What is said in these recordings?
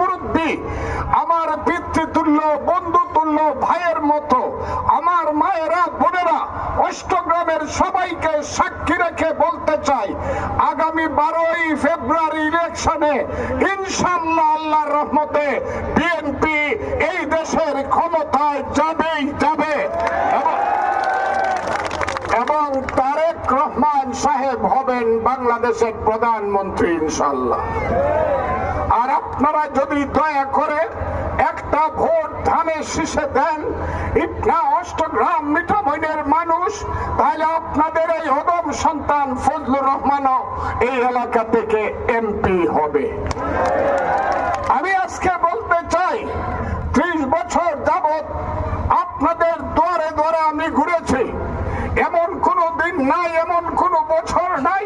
মুরব্বী, আমার পিতৃতুল্য বন্ধুতুল্য ভাইয়ের মতো, আমার মায়েরা, বোনেরা অষ্টগ্রামের সবাইকে সাক্ষী রেখে বলতে চাই, আগামী বারোই ফেব্রুয়ারি ইলেকশনে ইনশাল্লাহ আল্লাহর রহমতে বিএনপি এই দেশের ক্ষমতায় যাবেই যাবে। এবং তারেক রহমান সাহেব হবেন বাংলাদেশের প্রধানমন্ত্রী ইনশাল্লাহ আপনারা যদি দয়া করে একটা ভোট ধানের শীষে দেন, ইটনা অষ্টগ্রাম মিঠামইনের মানুষ, তাহলে আপনাদের এই অদম সন্তান ফজলুর রহমানও এই এলাকা থেকে এমপি হবে। আমি আজকে বলতে চাই, ত্রিশ বছর যাবৎ আপনাদের দুয়ারে দুয়ারে আমি ঘুরেছি। কোনো দিন নাই, এমন কোনো বছর নাই,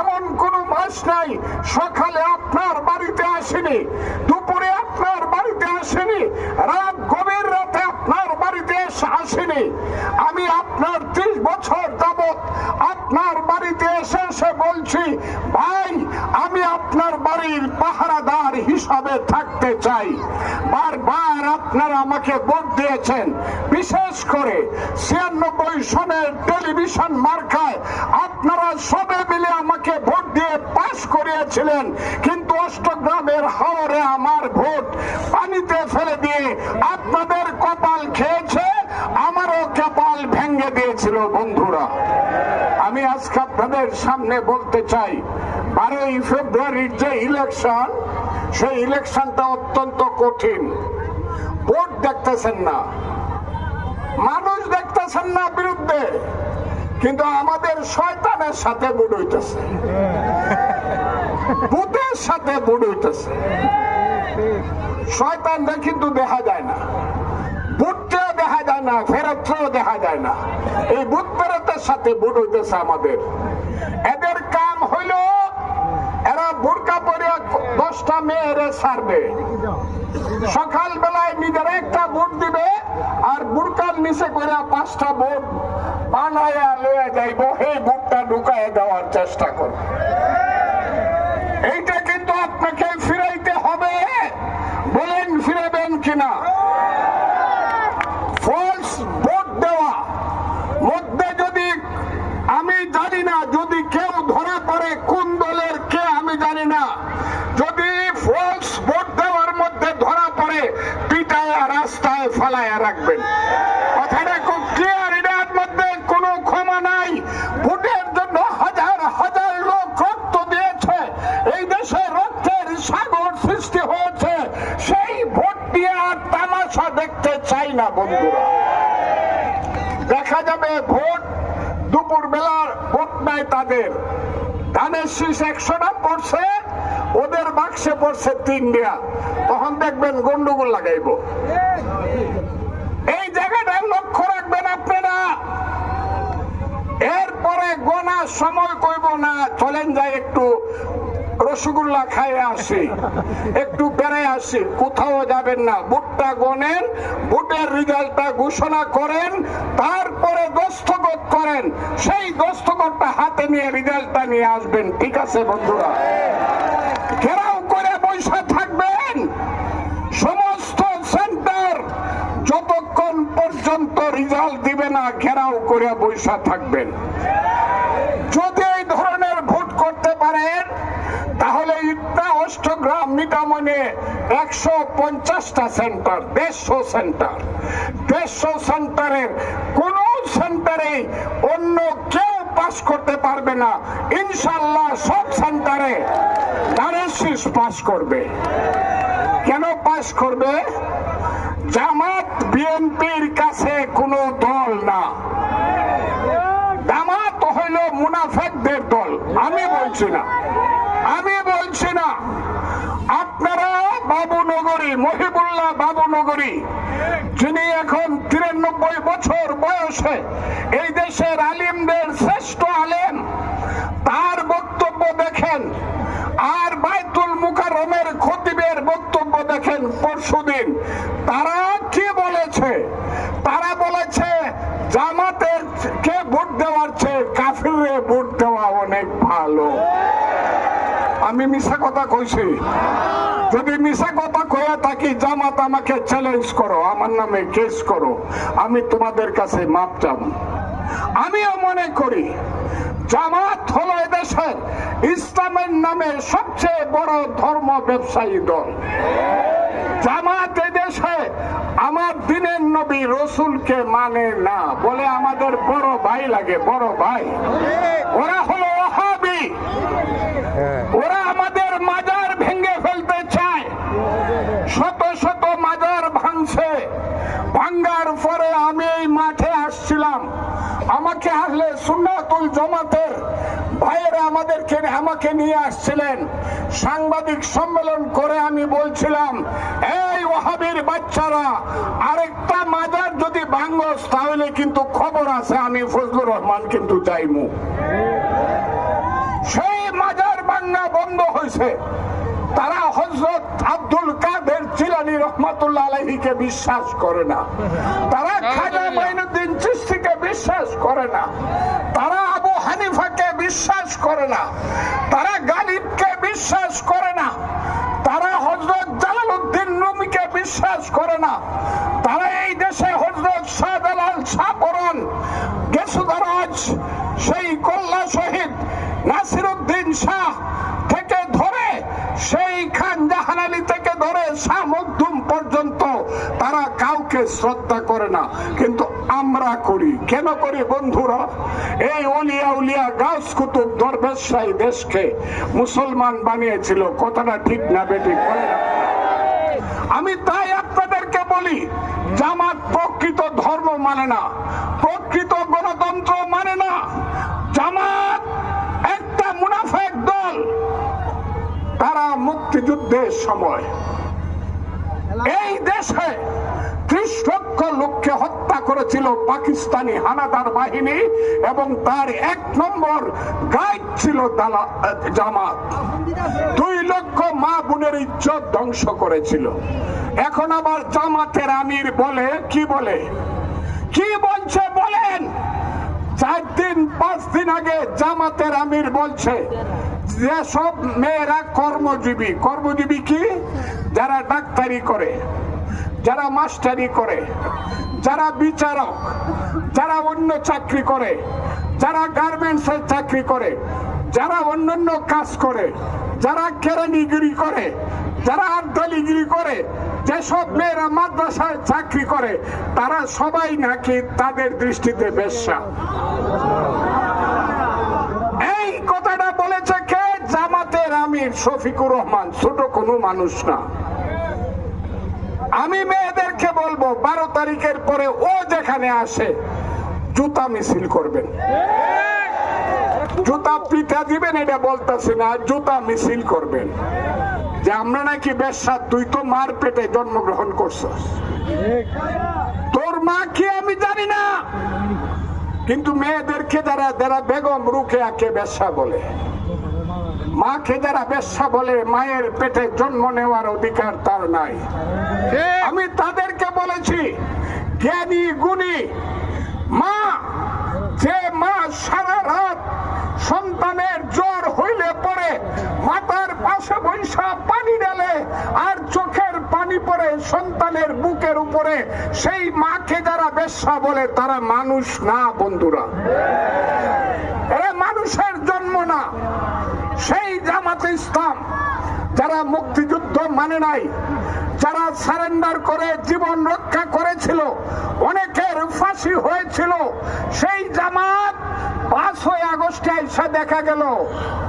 এমন কোনো মাস নাই, সকালে আপনার বাড়িতে আসেনি, দুপুরে আপনার বাড়িতে আসেনি, রাত গভীর রাতে আপনার বাড়িতে আসেনি। আমি আপনার ত্রিশ বছর যাবৎ আপনার বাড়িতে এসে এসে বলছি, ভাই আমি আপনার বাড়ির পাহারাদার হিসাবে থাকতে চাই। বারবার আপনারা আমাকে ভোট দিয়েছেন। বিশেষ করে ছিয়ানব্বই সনের টেলিভিশন মার্কায় আপনারা সবে মিলে আমাকে ভোট দিয়ে পাশ করিয়েছিলেন, কিন্তু অষ্টগ্রামের হাওরে আমার ভোট পানিতে ফেলে দিয়ে আপনাদের কপাল খেয়েছে, আমারও কপাল ভেঙে দিয়েছিল বন্ধুরা। আমি আজকে আপনাদের সামনে বলতে চাই বারোই ফেব্রুয়ারির যে ইলেকশন সেই ইলেকশনটা অত্যন্ত কঠিন। ভোট দেখতেছেন না। মানুষ দেখতেছেন না বিরুদ্ধে, কিন্তু আমাদের শয়তানের সাথে বুট হইতেছে। ভূতের সাথে বুট হইতেছে। শয়তানরা কিন্তু দেখা যায় না। বুটটাও দেখা যায় না ফেরতও দেখা যায় না। এই বুট ফেরতের সাথে বুট হইতেছে আমাদের। এদের বোরকা পরে দশটা মেয়েরে ছাড়বে। সকাল বেলায় নিজের একটা ভোট দিবে আর বুরকার নিচে করে পাঁচটা ভোট বানায়া লয়ে যাইব। এই ভোটটা ঢুকায় দেওয়ার চেষ্টা করবে। এইটা কিন্তু আপনাকে ফিরাইতে হবে। বলেন ফিরাবেন কিনা ফলস ভোট দেওয়া মধ্যে যদি আমি জানি না যদি কেউ ধরা পড়ে কোন দলের কে আমি জানি না যদি ফলস ভোট দেওয়ার মধ্যে ধরা পড়ে পিটায়া রাস্তায় ফালায়া রাখবেন। কথাটা খুব ক্লিয়ার এটার মধ্যে কোনো ক্ষমা নাই। ভোটের জন্য হাজার হাজার লোক রক্ত দিয়েছে। এই দেশে রক্তের সাগর সৃষ্টি হয়েছে। সেই ভোট দিয়ে আর তামাশা দেখতে চাই না বন্ধুরা। দেখা যাবে ভোট দুপুর বেলার ভোট নাই তাদের। ধানের শীষ একশোটা পড়ছে, ওদের বাক্সে পড়ছে তিন দেয়া। দেখবেন গন্ডগোল লাগাইব। এই জায়গাটা লক্ষ্য রাখবেন আপনারা। এরপরে গোনার সময় কইব না, চলেন যাই একটু রসগোল্লা খাইয়ে আসি, একটু বেড়ে আসি, কোথাও যাবেন না। ভোটটা গোনেন, ভোটের রেজাল্টটা ঘোষণা করেন, তারপরে দস্তখত করেন। সেই দস্তখতটা হাতে নিয়ে রেজাল্টটা নিয়ে আসবেন, ঠিক আছে বন্ধুরা ঘেরাও করে বৈশা থাকবেন সমস্ত সেন্টার যতক্ষণ পর্যন্ত না ঘেরাও করে বৈশা থাকবেন। যদি এই ধরনের ভোট করতে পারেন, তাহলে ইটনা অষ্টগ্রাম মিটামনে একশো পঞ্চাশটা সেন্টার, দেড়শো সেন্টার। দেড়শো সেন্টারের কোন সেন্টারে অন্য কেউ পাস করতে পারবে না। ইনশাল্লাহ সব সেন্টারে পাস করবে। কেন পাস করবে? জামাত বিএনপির কাছে কোনো দল না। জামাত হইল মুনাফেকদের দল। আমি বলছি না। আমি বলছি না। আপনারা বাবুনগরী, মহিবুল্লাহ বাবুনগরী, যিনি এখন তিরানব্বই বছর বয়সে এই দেশের আলিমদের শ্রেষ্ঠ আলেম, তার বক্তব্য দেখেন। আর বাইতুল মুকাররমের খতিবের বক্তব্য দেখেন পরশুদিন। তারা কি বলেছে? তারা বলেছে জামাতের কে ভোট দেওয়ার চেয়ে কাফিরে ভোট দেওয়া অনেক ভালো। আমি মিশা কথা কইছি। যদি মিশা কথা কয়ে থাকি, জামাত আমাকে চ্যালেঞ্জ করো, আমার নামে কেস করো। আমি তোমাদের কাছে মাপ চাম আমিও মনে করি জামাত হলো এদেশের ইসলামের নামে সবচেয়ে বড় ধর্ম ব্যবসায়ী দল। জামাত দেশে আমার দিনের নবী রসুলকে মানে না, বলে আমাদের বড় ভাই লাগে, বড় ভাই। ওরা হলো ওহাবি। ওরা আমাদের মাজার ভেঙে ফেলতে চায়। শত শত মাজার ভাঙছে। ভাঙ্গার পরে আমি এই মাঠে আসছিলাম আমাকে আসলে সুন্নাতুল জমাতের ভাইয়েরা আমাদেরকে, আমাকে নিয়ে আসছিলেন। সাংবাদিক সম্মেলন করে আমি বলছিলাম, এই ওহাবির বাচ্চারা, আরেকটা মাজার যদি ভাঙ্গস তাহলে কিন্তু খবর আছে, আমি ফজলুর রহমান কিন্তু যাইমু। সেই মাজার বাংলা বন্ধ হয়েছে। তারা হজরত আব্দুল কাদের চিলানি রহমতুল্লাহ আলহীকে বিশ্বাস করে না। তারা খাজা মাইনুদ্দিন চিস্তিকে বিশ্বাস করে না। তারা আবু হানিফাকে বিশ্বাস করে না। তারা গালিবকে বিশ্বাস করে না। তারা হজরত জালালউদ্দিন রুমিকে বিশ্বাস করে না। তারা এই দেশে হজরত শাহজালাল শাহপরন গেসুদারাজ সেই কল্লা শহীদ নাসিরুদ্দিন শাহ সেই খান জাহান আলী থেকে ধরে শাহ পর্যন্ত তারা কাউকে শ্রদ্ধা করে না। কিন্তু আমরা করি। কেন করি বন্ধুরা? এই অলিয়া উলিয়া গাছ কুতুব দরবেশাই দেশকে মুসলমান বানিয়েছিল। কথাটা ঠিক না বেঠিক করে না। আমি তাই আপনাদেরকে বলি, জামাত প্রকৃত ধর্ম মানে না, প্রকৃত গণতন্ত্র মানে না। জামাত একটা মুনাফেক দল। তারা মুক্তিযুদ্ধের সময়। এই দেশে ত্রিশ লক্ষ লোককে হত্যা করেছিল পাকিস্তানি হানাদার বাহিনী এবং তার এক নম্বর গাইড ছিল জামাত। দুই লক্ষ মা বোনের ইজ্জত ধ্বংস করেছিল। এখন আবার জামাতের আমির বলে, কি বলে? কি বলছে বলেন? চার দিন, পাঁচ দিন আগে জামাতের আমির বলছে যেসব মেয়েরা কর্মজীবী। কর্মজীবী কি? যারা ডাক্তারি করে, যারা মাস্টারি করে, যারা বিচারক, যারা অন্য চাকরি করে, যারা গার্মেন্টসের চাকরি করে, যারা অন্যান্য কাজ করে, যারা কেরানিগিরি করে, যারা আর্দালিগিরি করে যেসব মেয়েরা মাদ্রাসায় চাকরি করে, তারা সবাই নাকি তাদের দৃষ্টিতে বেশ্যা এই কথাটা বলেছে কে আমির শফিকুর রহমান, ছোট কোনো মানুষ না। আমি মেয়েদেরকে বলব, বারো তারিখের পরে ও যেখানে আসে, জুতা মিছিল করবেন। জুতা পিঠা দিবেন, এটা বলতেছি না, জুতা মিছিল করবেন। যে আমরা নাকি বেশা তুই তো মার পেটে জন্মগ্রহণ করছস। তোর মা কি আমি জানি না। কিন্তু মেয়েদেরকে যারা যারা বেগম রুখে আকে বেশ্যা বলে মাকে যারা বেশ্যা বলে মায়ের পেটে জন্ম নেওয়ার অধিকার তার নাই। আমি তাদেরকে বলেছি জ্ঞানী গুণী মা যে মা সারা রাত সন্তানের জ্বর হইলে পরে মাতার পাশে বৈশা পানি ঢালে আর চোখের পানি পড়ে সন্তানের বুকের উপরে সেই মাকে যারা বেশ্যা বলে তারা মানুষ না বন্ধুরা। এরা মানুষের জন্ম না। সেই জামাতে ইসলাম, যারা মুক্তিযুদ্ধ মানে নাই, যারা সারেন্ডার করে জীবন রক্ষা করেছিল, অনেকের ফাঁসি হয়েছিল, সেই জামাত পাঁচই আগস্টে এসে দেখা গেল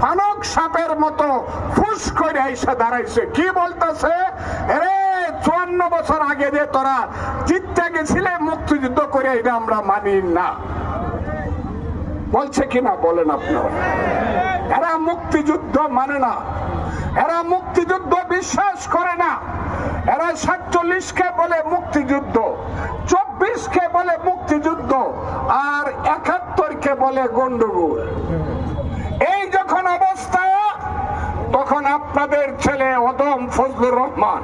ফানক সাপের মতো ফুস করে এসে দাঁড়াইছে। কি বলতেছে? রে চুয়ান্ন বছর আগে যে তোরা জিততে গেছিলে, মুক্তিযুদ্ধ করে এটা আমরা মানি না। বলছে কিনা বলেন আপনারা? এরা মুক্তিযুদ্ধ মানে না। এরা মুক্তিযুদ্ধ বিশ্বাস করে না। এরা সাতচল্লিশকে বলে মুক্তিযুদ্ধ, চব্বিশকে বলে মুক্তিযুদ্ধ, আর একাত্তরকে বলে গন্ডগোল। এই যখন অবস্থা, তখন আপনাদের ছেলে অদম ফজলুর রহমান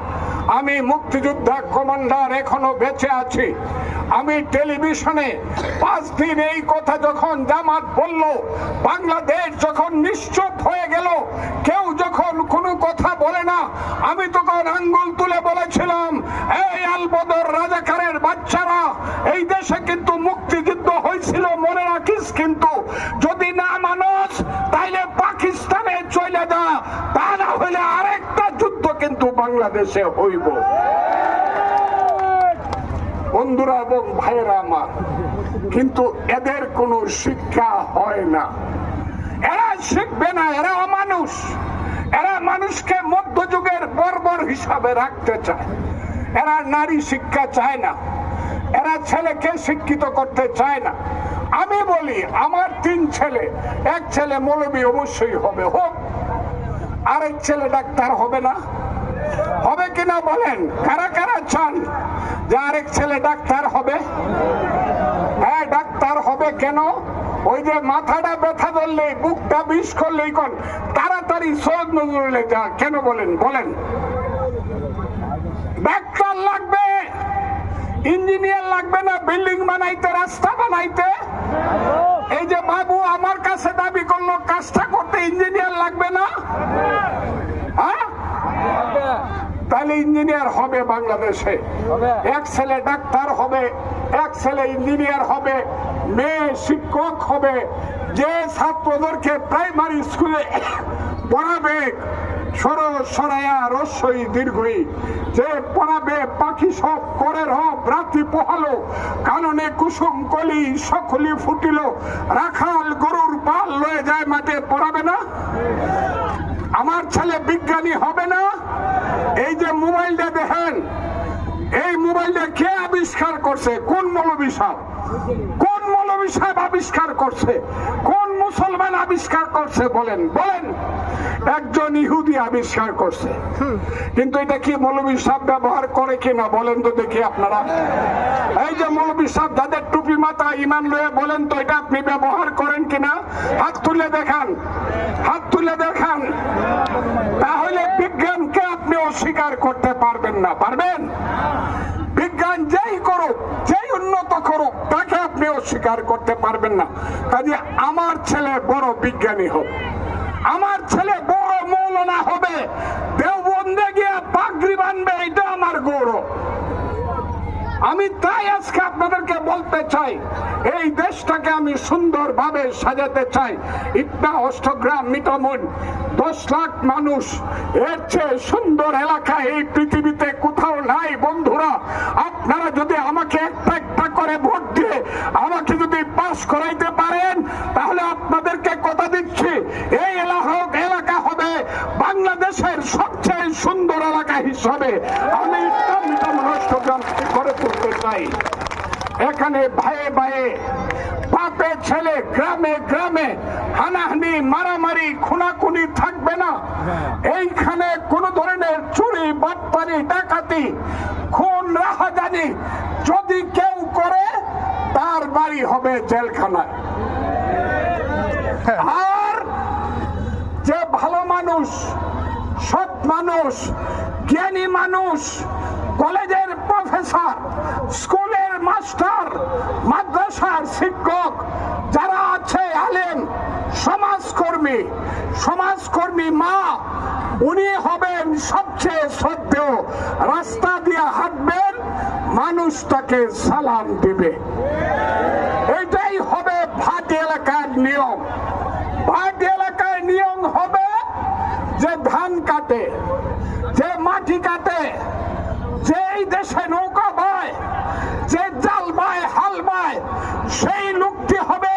আমি মুক্তিযোদ্ধা কমান্ডার এখনও বেঁচে আছি। আমি টেলিভিশনে পাঁচ দিন এই কথা যখন জামাত বলল, বাংলাদেশ যখন নিশ্চুপ হয়ে গেল, কেউ যখন কোনো কথা বলে না, আমি তখন আঙ্গুল তুলে বলেছিলাম, এই আলবদর রাজাকারের বাচ্চারা, এই দেশে কিন্তু মুক্তিযুদ্ধ হয়েছিল মনে রাখিস কিন্তু যদি না মানুষ তাইলে পাকিস্তানে চলে যা তা না হলে আরেকটা যুদ্ধ কিন্তু বাংলাদেশে হইব। বন্ধুরা এবং ভাইয়েরা আমার, কিন্তু এদের কোনো শিক্ষা হয় না। এরা শিখবে না, এরা অমানুষ। এরা মানুষকে মধ্যযুগের বর্বর হিসাবে রাখতে চায়। এরা নারী শিক্ষা চায় না। এরা ছেলেকে শিক্ষিত করতে চায় না। আমি বলি, আমার তিন ছেলে, এক ছেলে মৌলবী অবশ্যই হবে, হোক। আরেক ছেলে ডাক্তার হবে না। হবে কিনা বলেন? কারা কারা চান যে আরেক ছেলে ডাক্তার হবে? হ্যাঁ ডাক্তার হবে কেন? ওই যে মাথাটা ব্যথা ধরলেই, বুকটা বিষ করলেই কোন? তাড়াতাড়ি সৈয়দ নজরুলে যা, কেন বলেন? বলেন। ডাক্তার লাগবে, ইঞ্জিনিয়ার লাগবে না, বিল্ডিং বানাইতে, রাস্তা বানাইতে। এই যে বাবু আমার কাছে দাবি করল, কাজটা করতে ইঞ্জিনিয়ার লাগবে না? হ্যাঁ? তাহলে ইঞ্জিনিয়ার হবে বাংলাদেশে। এক ছেলে ডাক্তার হবে এক ছেলে ইঞ্জিনিয়ার হবে মেয়ে শিক্ষক হবে। যে ছাত্রদেরকে প্রাইমারি স্কুলে পড়াবে সর সরায়া রস্যই দীর্ঘই। যে পড়াবে পাখি সব করে রব রাতি পোহালো কাননে কুসুম কলি সকলি ফুটিল। রাখাল গরুর পাল লয়ে যায় মাঠে পড়াবে না? আমার ছেলে বিজ্ঞানী হবে না? যে মোবাইলটা দেখেন, এই মোবাইলটা কে আবিষ্কার করছে? কোন মৌলবী কোন মৌলবী সাহেব আবিষ্কার করছে? কোন মুসলমান আবিষ্কার করছে? বলেন বলেন। একজন ইহুদি আবিষ্কার করছে। কিন্তু এটা কি মৌলবী সাহেব ব্যবহার করে কিনা বলেন তো দেখি আপনারা। এই যে মৌলবী সাহেব যাদের টুপি মাথা ইমান লয়ে বলেন তো, এটা আপনি ব্যবহার করেন কিনা? হাত তুলে দেখান। হাত তুলে দেখান। তাহলে অস্বীকার করতে পারবেন না, পারবেন? বিজ্ঞান যেই করুক, যেই উন্নত করুক, তাকে আপনি অস্বীকার করতে পারবেন না। কাজে আমার ছেলে বড় বিজ্ঞানী হোক, আমার ছেলে বড় মৌলনা হবে, দেওবন্দে গিয়ে পাগড়ি বানবে এটা আমার গৌরব। আমি তাই আজকে আপনাদেরকে বলতে চাই, এই দেশটাকে আমি সুন্দরভাবে সাজাতে চাই। ইটনা অষ্টগ্রাম, মিটামুন, দশ লাখ মানুষ, এর চেয়ে সুন্দর এলাকা এই পৃথিবীতে কোথাও নাই, বন্ধুরা। আপনারা যদি আমাকে একটা একটা করে ভোট দিয়ে আমাকে যদি পাস করাইতে পারেন, তাহলে আপনাদেরকে কথা দিচ্ছি। এই এলাকা হবে বাংলাদেশের সবচেয়ে সুন্দর এলাকা হিসাবে আমি করে তুলতে চাই। এখানে ভাইয়ে ভাইয়ে বাপে ছেলে গ্রামে গ্রামে হানাহানি মারামারি খুনাখুনি থাকবে না। এইখানে কোন ধরনের চুরি বাটপারি ডাকাতি খুন রাহাজানি যদি কেউ করে তার বাড়ি হবে জেলখানায়। আর যে ভালো মানুষ সৎ মানুষ, জ্ঞানী মানুষ, কলেজের প্রফেসর, স্কুলের মাস্টার, মাদ্রাসার শিক্ষক, যারা আছে আলেম, সমাজকর্মী সমাজকর্মী মা, উনি হবেন সবচেয়ে শ্রদ্ধেয়। রাস্তা দিয়ে হাঁটবেন, মানুষ তাকে সালাম দিবে। এটাই হবে ভাট এলাকার নিয়ম। ভাট এলাকায় নিয়ম হবে যে ধান কাটে যে মাটি কাটে যে এই দেশে নৌকা বায়, যে জাল বায়, হাল বায়, সেই লোকটি হবে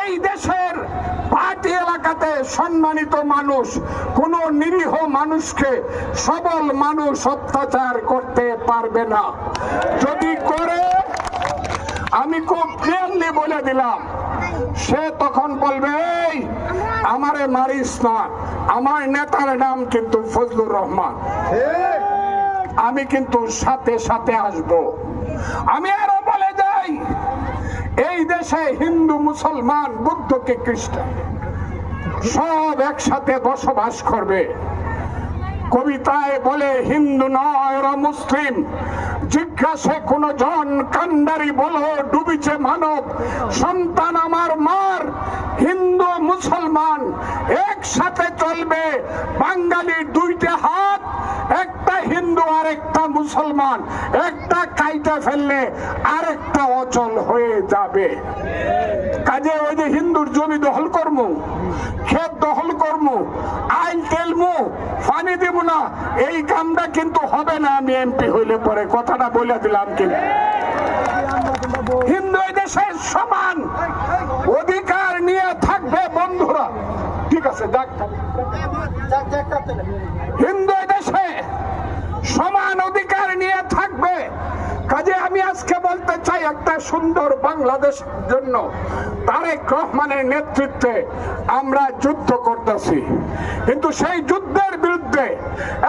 এই দেশের পার্টি এলাকাতে সম্মানিত মানুষ। কোন নিরীহ মানুষকে সবল মানুষ অত্যাচার করতে পারবে না। যদি করে, আমি খুব ক্লিয়ারলি বলে দিলাম সে তখন বলবে আমারে মারিস না। আমার নেতার নাম কিন্তু ফজলুর রহমান। আমি কিন্তু সাথে সাথে আসব। আমি আরও বলে যাই, এই দেশে হিন্দু, মুসলমান, বুদ্ধ কে খ্রিস্টান, সব একসাথে বসবাস করবে। কবিতায় বলে, হিন্দু নয়, ওরা মুসলিম। জিজ্ঞাসে কোন জন, কান্ডারি বলো, ডুবিছে মানব। সন্তান আমার মার, হিন্দু, মুসলমান, একসাথে চলবে। বাঙালির দুইটা হাত, একটা হিন্দু আর একটা মুসলমান। একটা কাইটা ফেললে আরেকটা অচল হয়ে যাবে। কাজে ওই যে হিন্দুর জমি দখল করমু, ক্ষেত দখল করমু আইন তেলমু ফানি দিব না, এই কামটা কিন্তু হবে না। আমি এমপি হইলে পরে কথাটা বলে দিলাম কিন্তু। হিন্দু এই দেশে সমান অধিকার নিয়ে থাকবে বন্ধুরা। ঠিক আছে, যাক। হিন্দু দেশে সমান অধিকার নিয়ে থাকবে। কাজে আমি আজকে বলতে চাই একটা সুন্দর বাংলাদেশ জন্য। তারেক রহমানের নেতৃত্বে আমরা যুদ্ধ করতেছি। কিন্তু সেই যুদ্ধের বিরুদ্ধে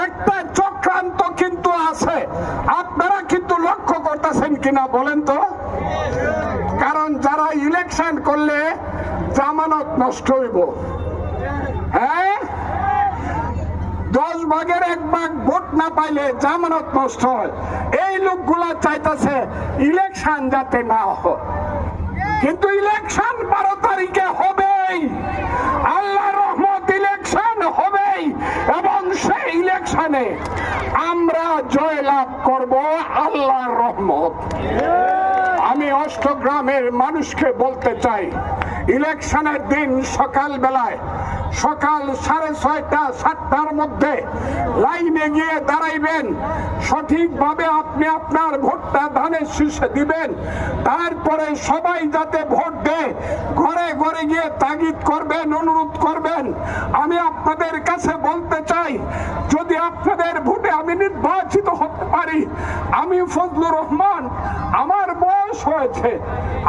একটা চক্রান্ত কিন্তু আছে। আপনারা কিন্তু লক্ষ্য করতেছেন কিনা বলেন তো? কারণ যারা ইলেকশন করলে জামানত নষ্ট হইব। হ্যাঁ? দশ ভাগের এক ভাগ ভোট না পাইলে জামানত নষ্ট হয়। এই লোকগুলা চাইতেছে ইলেকশন যাতে না হয়। কিন্তু ইলেকশন বারো তারিখে হবেই। আল্লাহ রহমত ইলেকশন হবেই এবং সেই ইলেকশনে আমরা জয়লাভ করব আল্লাহর রহমত। আমি অষ্টগ্রামের মানুষকে বলতে চাই, ইলেকশনের দিন সকাল বেলায় সকাল সাড়ে ছয়টা, সাতটার মধ্যে লাইনে গিয়ে দাঁড়াইবেন। সঠিকভাবে আপনি আপনার ভোটটা ধানের শীর্ষে দিবেন। তারপরে সবাই যাতে ভোট দেয়, ঘরে ঘরে গিয়ে তাগিদ করবেন, অনুরোধ করবেন। আমি আপনাদের কাছে বলতে চাই, যদি আপনাদের ভোটে আমি নির্বাচিত হতে পারি, আমি ফজলুর রহমান, আমার বয়স হয়েছে।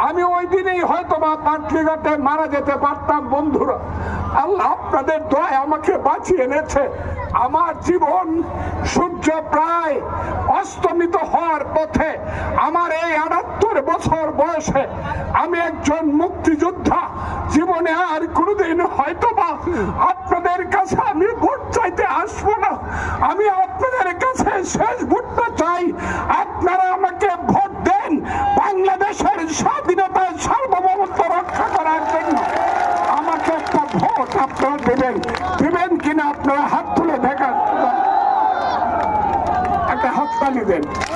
আমি ওই দিনেই হয়তো বা পাটলিঘাটে মারা যেতে পারতাম, বন্ধুরা। আল্লাহ আপনাদের দয় আমাকে বাঁচিয়ে এনেছে। আমার জীবন সূর্য প্রায় অস্তমিত হওয়ার পথে আমার এই আটাত্তর বছর বয়সে আমি একজন মুক্তিযোদ্ধা। জীবনে আর কোনোদিন হয়তো বা আপনাদের কাছে আমি ভোট চাইতে আসব না। আমি আপনাদের কাছে শেষ ভোটটা চাই। আপনারা আমাকে ভোট দেন বাংলাদেশের স্বাধীনতা সার্বভৌমত্ব রক্ষা করার জন্য আমাকে একটা ভোট আপনারা দেবেন দেবেন কিনা আপনারা